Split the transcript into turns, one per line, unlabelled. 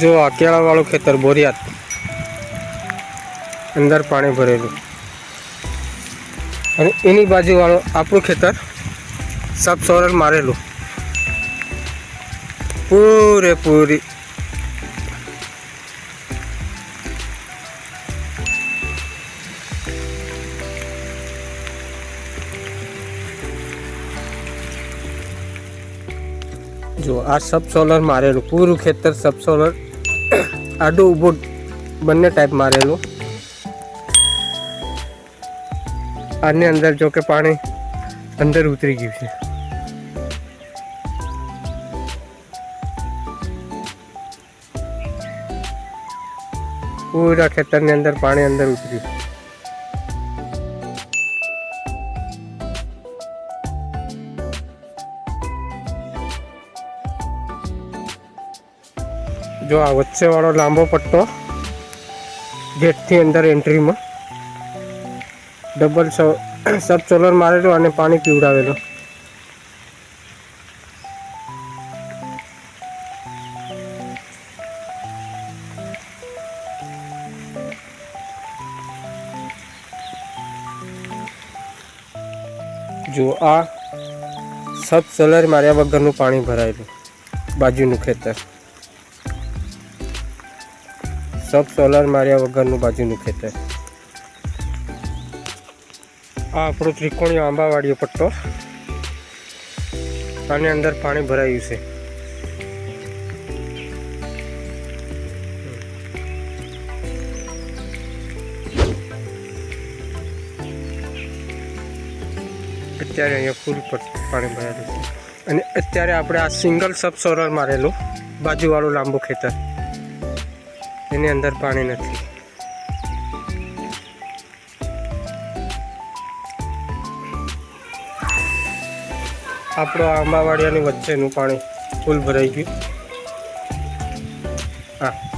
જો આ કેળાવાળું ખેતર બોરિયાત. અંદર પાણી ભરેલું. અને એની બાજુવાળું આપણું ખેતર સબ સોરલ મારેલું. પૂરેપૂરી જો આ સબસોલર મારેલું, પૂરું ખેતર સબ સોલર આડું ઊભું બંને ટાઈપ મારેલું. આની અંદર જો કે પાણી અંદર ઉતરી ગયું છે. પૂરા ખેતરની અંદર પાણી અંદર ઉતર્યું જો આ વચ્ચેવાળો લાંબો પટ્ટો ગેટથી અંદર એન્ટ્રીમાં ડબલ સબ સોલર મારેલો અને પાણી પીવડાવેલો. જો આ સબ સોલર માર્યા વગરનું પાણી ભરાયેલું બાજુનું ખેતર. સબ સોલર માર્યા વગરનું બાજુનું ખેતર. આ આપણો ત્રિકોણીય આંબાવાડીયો પટ્ટો. આની અંદર પાણી ભરાયું છે. અત્યારે અહીંયા ફૂલ પાણી ભરાયેલું છે. અને અત્યારે આપણે આ સિંગલ સબ સોલર મારેલું બાજુવાળું લાંબુ ખેતર. એની અંદર પાણી નથી. આપણો આંબાવાડિયાની વચ્ચેનું પાણી ફૂલ ભરાઈ ગયું. હા.